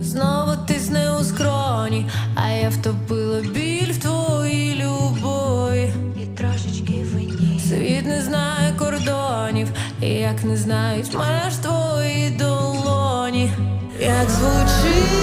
Знову тисне у скроні, а я втопила біль в твоїй любові. І трошечки вині. Світ не знає кордонів, і як не знають меж твої долоні. Як звучить